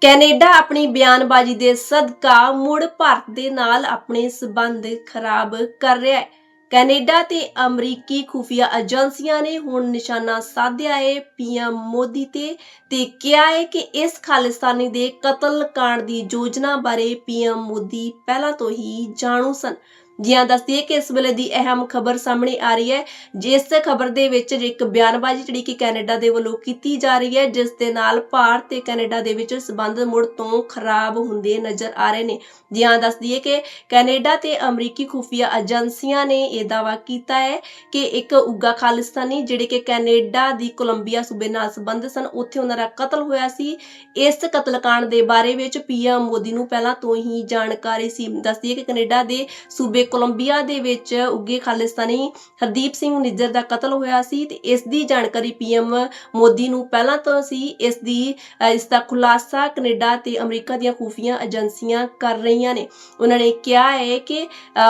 Canada ਆਪਣੀ ਬਿਆਨਬਾਜ਼ੀ ਦੇ ਸਦਕਾ ਮੁੜ ਭਾਰਤ ਦੇ ਨਾਲ ਆਪਣੇ ਸਬੰਧ ਖਰਾਬ ਕਰ ਰਿਹਾ ਹੈ। ਕੈਨੇਡਾ ਤੇ ਅਮਰੀਕੀ ਖੁਫੀਆ ਏਜੰਸੀਆਂ ਨੇ ਹੁਣ ਨਿਸ਼ਾਨਾ ਸਾਧਿਆ ਹੈ। ਪੀਐਮ ਮੋਦੀ ਤੇ ਤੇ ਕਿਹਾ ਹੈ ਕਿ ਇਸ ਖਾਲਿਸਤਾਨੀ ਦੇ ਕਤਲ ਕਾਂਡ ਦੀ ਯੋਜਨਾ ਬਾਰੇ ਪੀਐਮ ਮੋਦੀ ਪਹਿਲਾਂ ਤੋਂ ਹੀ ਜਾਣੂ ਸਨ। ਜੀਆਂ ਦੱਸਦੀਏ ਕਿ ਇਸ ਵੇਲੇ ਦੀ ਅਹਿਮ ਖਬਰ ਸਾਹਮਣੇ ਆ ਰਹੀ ਹੈ, ਜਿਸ ਖਬਰ ਦੇ ਵਿੱਚ ਇੱਕ ਬਿਆਨਬਾਜ਼ੀ ਜਿਹੜੀ ਕਿ ਕੈਨੇਡਾ ਦੇ ਵੱਲੋਂ ਕੀਤੀ ਜਾ ਰਹੀ ਹੈ, ਜਿਸ ਦੇ ਨਾਲ ਭਾਰਤ ਤੇ ਕੈਨੇਡਾ ਦੇ ਵਿੱਚ ਸਬੰਧ ਮੁੜ ਤੋਂ ਖਰਾਬ ਹੁੰਦੇ ਨਜ਼ਰ ਆ ਰਹੇ ਨੇ। ਜੀਆਂ ਦੱਸਦੀਏ ਕਿ ਕੈਨੇਡਾ ਤੇ ਅਮਰੀਕੀ ਖੁਫੀਆ ਏਜੰਸੀਆਂ ਨੇ ਇਹ ਦਾਵਾ ਕੀਤਾ ਹੈ ਕਿ ਇੱਕ ਉੱਗਾ ਖਾਲਿਸਤਾਨੀ ਜਿਹੜੇ ਕਿ ਕੈਨੇਡਾ ਦੀ ਕੋਲੰਬੀਆ ਸੂਬੇ ਨਾਲ ਸੰਬੰਧ ਸਨ, ਉੱਥੇ ਉਹਨਾਂ ਦਾ ਕਤਲ ਹੋਇਆ ਸੀ। ਇਸ ਕਤਲकांड ਦੇ ਬਾਰੇ ਵਿੱਚ ਪੀਐਮ ਮੋਦੀ ਨੂੰ ਪਹਿਲਾਂ ਤੋਂ ਹੀ ਜਾਣਕਾਰੀ ਸੀ। ਦੱਸਦੀਏ ਕਿ ਕੈਨੇਡਾ ਦੇ ਸੂਬੇ ਕੋਲੰਬੀਆ ਦੇ ਵਿੱਚ ਉੱਗੇ ਖਾਲਿਸਤਾਨੀ ਹਰਦੀਪ ਸਿੰਘ ਨਿੱਜਰ ਦਾ ਕਤਲ ਹੋਇਆ ਸੀ ਤੇ ਇਸ ਦੀ ਜਾਣਕਾਰੀ ਪੀਐਮ ਮੋਦੀ ਨੂੰ ਪਹਿਲਾਂ ਤੋਂ ਸੀ। ਇਸ ਦੀ ਇਸ ਦਾ ਖੁਲਾਸਾ ਕੈਨੇਡਾ ਤੇ ਅਮਰੀਕਾ ਦੀਆਂ ਖੂਫੀਆ ਏਜੰਸੀਆਂ ਕਰ ਰਹੀਆਂ ਨੇ। ਉਹਨਾਂ ਨੇ ਕਿਹਾ ਹੈ ਕਿ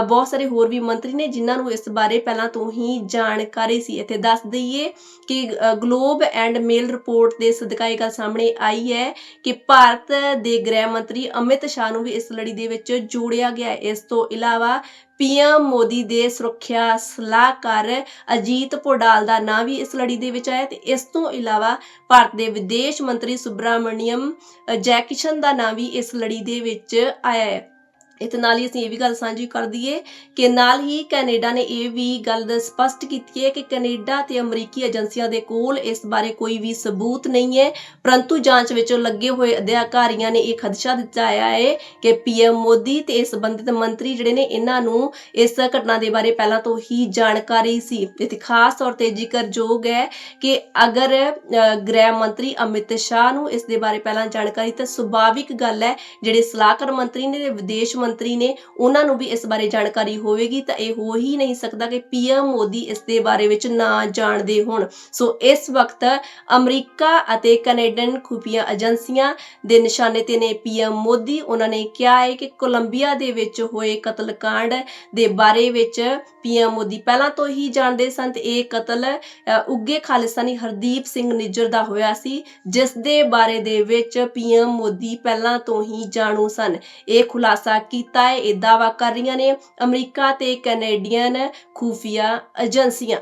ਬਹੁਤ ਸਾਰੇ ਹੋਰ ਵੀ ਮੰਤਰੀ ਨੇ ਜਿਨ੍ਹਾਂ ਨੂੰ ਇਸ ਬਾਰੇ ਪਹਿਲਾਂ ਤੋਂ ਹੀ ਜਾਣਕਾਰੀ ਸੀ। ਇੱਥੇ ਦੱਸ ਦਈਏ ਕਿ ਗਲੋਬ ਐਂਡ ਮੇਲ ਰਿਪੋਰਟ ਦੇ ਸਦਕਾ ਇਹ ਗੱਲ ਸਾਹਮਣੇ ਆਈ ਹੈ ਕਿ ਭਾਰਤ ਦੇ ਗ੍ਰਹਿ ਮੰਤਰੀ ਅਮਿਤ ਸ਼ਾਹ ਨੂੰ ਵੀ ਇਸ ਲੜੀ ਦੇ ਵਿੱਚ ਜੋੜਿਆ ਗਿਆ ਹੈ। ਇਸ ਤੋਂ ਇਲਾਵਾ ਪੀਐਮ ਮੋਦੀ ਦੇ ਸੁਰੱਖਿਆ ਸਲਾਹਕਾਰ ਅਜੀਤ ਪੋਡਾਲ ਦਾ ਨਾਂ ਵੀ ਇਸ ਲੜੀ ਦੇ ਵਿੱਚ ਆਇਆ ਤੇ ਇਸ ਤੋਂ ਇਲਾਵਾ ਭਾਰਤ ਦੇ ਵਿਦੇਸ਼ ਮੰਤਰੀ ਸੁਬਰਾਮਣੀਅਮ ਜੈਕਿਸ਼ਨ ਦਾ ਨਾਂ ਵੀ ਇਸ ਲੜੀ ਦੇ ਵਿੱਚ ਆਇਆ ਹੈ। ਇਸ ਨਾਲ ਹੀ ਅਸੀਂ ਇਹ ਵੀ ਗੱਲ ਸਾਂਝੀ ਕਰ ਦਈਏ ਕਿ ਨਾਲ ਹੀ ਕੈਨੇਡਾ ਨੇ ਇਹ ਵੀ ਗੱਲ ਸਪਸ਼ਟ ਕੀਤੀ ਹੈ ਕਿ ਕੈਨੇਡਾ ਤੇ ਅਮਰੀਕੀ ਏਜੰਸੀਆਂ ਦੇ ਕੋਲ ਇਸ ਬਾਰੇ ਕੋਈ ਵੀ ਸਬੂਤ ਨਹੀਂ ਹੈ। ਪਰੰਤੂ ਜਾਂਚ ਵਿੱਚ ਲੱਗੇ ਹੋਏ ਅਧਿਕਾਰੀਆਂ ਨੇ ਇਹ ਖਦਸ਼ਾ ਦਿੱਤਾਇਆ ਹੈ ਕਿ ਪੀਐਮ ਮੋਦੀ ਤੇ ਇਸ ਸੰਬੰਧਿਤ ਮੰਤਰੀ ਜਿਹੜੇ ਨੇ, ਇਹਨਾਂ ਨੂੰ ਇਸ ਘਟਨਾ ਦੇ ਬਾਰੇ ਪਹਿਲਾਂ ਤੋਂ ਹੀ ਜਾਣਕਾਰੀ ਸੀ। ਇੱਥੇ ਖਾਸ ਤੌਰ ਤੇ ਜ਼ਿਕਰਯੋਗ ਹੈ ਕਿ ਅਗਰ ਗ੍ਰਹਿ ਮੰਤਰੀ ਅਮਿਤ ਸ਼ਾਹ ਨੂੰ ਇਸ ਦੇ ਬਾਰੇ ਪਹਿਲਾਂ ਜਾਣਕਾਰੀ, ਤਾਂ ਸੁਭਾਵਿਕ ਗੱਲ ਹੈ, ਜਿਹੜੇ ਸਲਾਹਕਾਰ ਮੰਤਰੀ ਨੇ, ਵਿਦੇਸ਼ ਮੰਤਰੀ ਨੇ ਉਹਨਾਂ ਨੂੰ ਵੀ ਇਸ ਬਾਰੇ ਜਾਣਕਾਰੀ ਹੋਵੇਗੀ ਤਾਂ ਇਹ ਹੋ ਹੀ ਨਹੀਂ ਸਕਦਾ ਕਿ ਪੀਐਮ ਮੋਦੀ ਇਸ ਦੇ ਬਾਰੇ ਵਿੱਚ ਨਾ ਜਾਣਦੇ ਹੋਣ। ਸੋ ਇਸ ਵਕਤ ਅਮਰੀਕਾ ਅਤੇ ਕੈਨੇਡੀਅਨ ਖੁਫੀਆ ਏਜੰਸੀਆਂ ਦੇ ਨਿਸ਼ਾਨੇ ਤੇ ਨੇ ਪੀਐਮ ਮੋਦੀ। ਉਹਨਾਂ ਨੇ ਕਿਹਾ ਹੈ ਕਿ ਕੋਲੰਬੀਆ ਦੇ ਵਿੱਚ ਹੋਏ ਕਤਲकांड ਦੇ ਬਾਰੇ ਵਿੱਚ ਪੀਐਮ ਮੋਦੀ ਪਹਿਲਾਂ ਤੋਂ ਹੀ ਜਾਣਦੇ ਸਨ ਤੇ ਇਹ ਕਤਲ ਅ, ਉੱਗੇ ਖਾਲਿਸਤਾਨੀ ਹਰਦੀਪ ਸਿੰਘ ਨਿੱਜਰ ਦਾ ਹੋਇਆ ਸੀ ਜਿਸ ਦੇ ਬਾਰੇ ਦੇ ਵਿੱਚ ਪੀਐਮ ਮੋਦੀ ਪਹਿਲਾਂ ਤੋਂ ਹੀ ਜਾਣੂ ਸਨ। ਇਹ ਖੁਲਾਸਾ ਕੀਤਾ ਹੈ। ਇਹ ਦਾਵਾ ਕਰ ਰਹੀਆਂ ਨੇ ਅਮਰੀਕਾ ਤੇ ਕੈਨੇਡੀਅਨ ਖੂਫੀਆ ਏਜੰਸੀਆਂ।